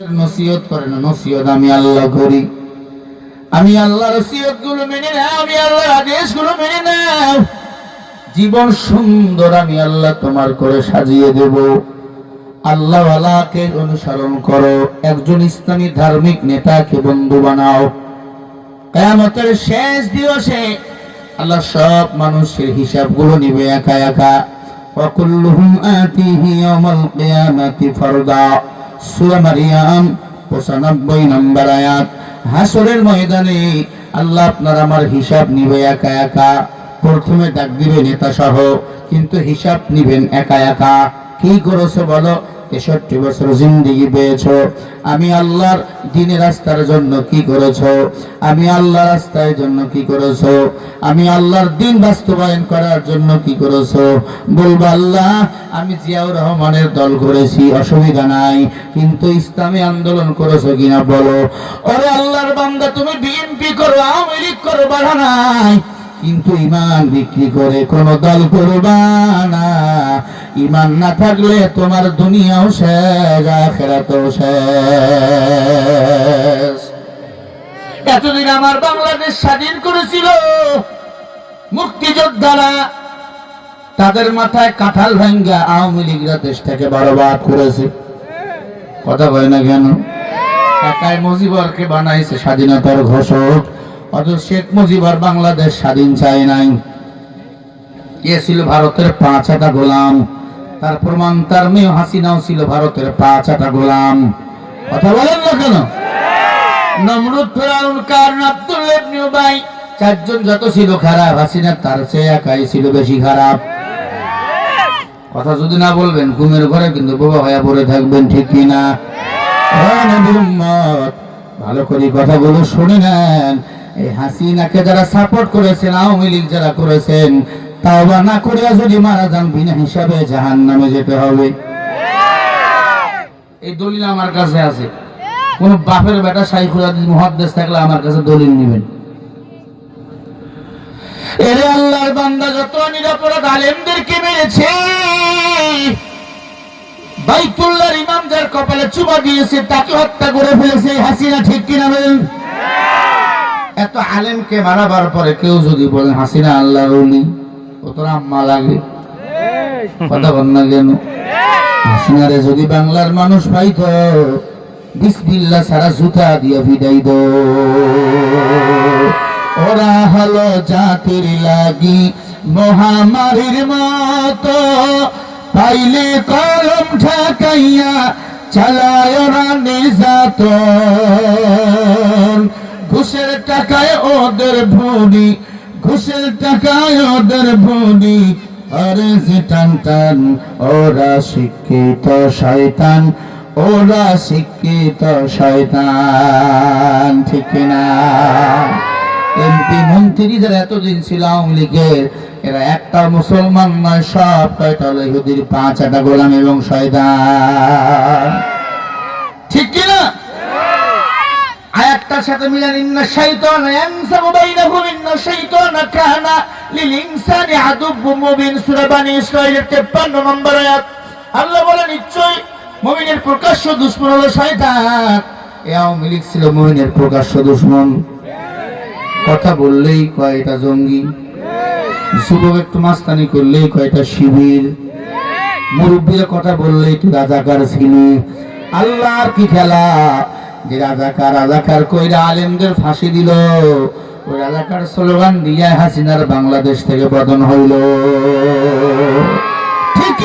নসিহত করে না, নসিহত আমি আল্লাহ করি। আমি নসিহতগুলো মেনে আমি আল্লাহর আদেশগুলো মেনে জীবন সুন্দর আমি আল্লাহ তোমার করে সাজিয়ে দেব। আল্লাহ আল্লাহকে অনুসরণ করো, একজন ইসলামী ধার্মিক নেতাকে বন্ধু বানাও। কেয়ামতের শেষ দিবসে আল্লাহ সব মানুষের হিসাবগুলো নিবে একা একা। অকুল্লুহুম আতিহি অমল কিয়ামাতি ফারদা। সূরা মারিয়াম 95 নম্বর আয়াত। হাসরের ময়দানে আল্লাহ আপনার আমার হিসাব নিবে একা একা। প্রথমে ডাক দিবে নেতা সহ কিন্তু হিসাব নিবেন একা একা। কি করেছ বলো? তেষট্টি বছর জিন্দিগি পেয়েছ। আমি আল্লাহর দিনের রাস্তার জন্য কি করেছ? আমি আল্লাহ রাস্তার জন্য কি করেছ? আমি আল্লাহর দিন বাস্তবায়ন করার জন্য কি করেছ? বলব, আল্লাহ, আমি জিয়াউর রহমানের দল করেছি, অসুবিধা নাই। কিন্তু ইসলামী আন্দোলন করেছ কিনা বলো? ওরে আল্লাহর বান্দা, তুমি বিএনপি করো, আওয়ামী লীগ করো, বাধা নাই। কিন্তু ইমান বিক্রি করে কোন দল করবা না। ইমান না থাকলে তোমার দুনিয়াও শেষ, আখেরাতও শেষ। এতদিন আমার বাংলাদেশ স্বাধীন করেছিল মুক্তিযোদ্ধারা তাদের মাথায় কাঁঠাল ভাঙ্গা আওয়ামী লীগরা দেশটাকে বরবাদ করেছে। কথা কয় না কেন? একাই মজিবরকে বানাইছে স্বাধীনতার ঘোষক। অথচ শেখ মুজিবর বাংলাদেশ স্বাধীন চায় নাই। এ ছিল ভারতের পাঁচ আটা গোলাম। তার প্রমাণ তার মেয়ে হাসিনাও ছিল ভারতের পাঁচ আটা গোলাম। কথা বলেন না কেন? ছিল বেশি খারাপ। কথা যদি না বলবেন ঘুমের ঘরে কিন্তু বোবা হয়ে পড়ে থাকবেন ঠিক কি না? হ্যাঁ, নবীর উম্মত, ভালো করে কথাগুলো শুনে নেন। এই হাসিনাকে যারা সাপোর্ট করেছেন, আওয়ামী লীগ যারা করেছেন তাও বা না করিয়া যদি মারা যান, বিনা হিসাবে জাহান নামে যেতে হবে। এই দলিল আমার কাছে আছে। কোন বাপের বেটা সাইফুল আদিজ মুহাদ্দেস থাকলে আমার কাছে দলিল নেবেন। এরে আল্লাহর বান্দা, যত নিরাপরাধ আলেমদেরকে মেরেছে, বাইতুল্লাহর ইমাম যার কপালে চুমা দিয়েছে, তাকে হত্যা করে ফেলেছে হাসিনা ঠিক কিনা বলেন? এত আলেমকে মারাবার পরে কেউ যদি বলেন হাসিনা আল্লাহর ও তোর আম্মা লাগে। কথা বল না কেন? হাসিনারে যদি বাংলার মানুষ পাইতো, বিসমিল্লাহ সারা জুতা দিয়ে বিদায় দো ওরা হলো জাতির লাগি মহামারীর মতো। পাইলে কলম ঠেকাইয়া চালায় ওরা ওদের ভুনি ঘুষের টাকায় ওদের ভুনি আরে যে টান টান, ওরা শিক্ষিত শয়তান, ওরা শিক্ষিত শয়তান, ঠিক না? এমপি মন্ত্রী যারা এতদিন ছিল আওয়ামী লীগের, এরা একটা মুসলমান নয়, সব কয়টা হলো ইহুদির পাঁচ আটা গোলাম এবং শয়তান। ঠিক আয়াতটার সাথে মিলান ইন্না শাইতান ইয়ানসাবু বাইনাহুম ইন্না শাইতান কানা লিল ইনসানি আদুব্বুম মুবিন। সূরা বানি ইসরাঈলের 53 নম্বর আয়াত। আল্লাহ বলেন নিশ্চয় মুমিনের প্রকাশ্য দুশমন হলো শয়তান। এ লীগ ছিল মুমিনের প্রকাশ্য দুশমন। কথা বললেই কয়টা জঙ্গি। যুবক একটু মাস্তানি করলেই কয়টা শিবির। মুরব্বীরা কথা বললেই তুই রাজাকার ছিলি। আল্লাহর কি খেলা? যে রাজাকার রাজাকার কইরা আলেমদের ফাঁসি দিল। ওই রাজাকার স্লোগান দিয়ে হাসিনার বাংলাদেশ থেকে পতন হইল। ঠিক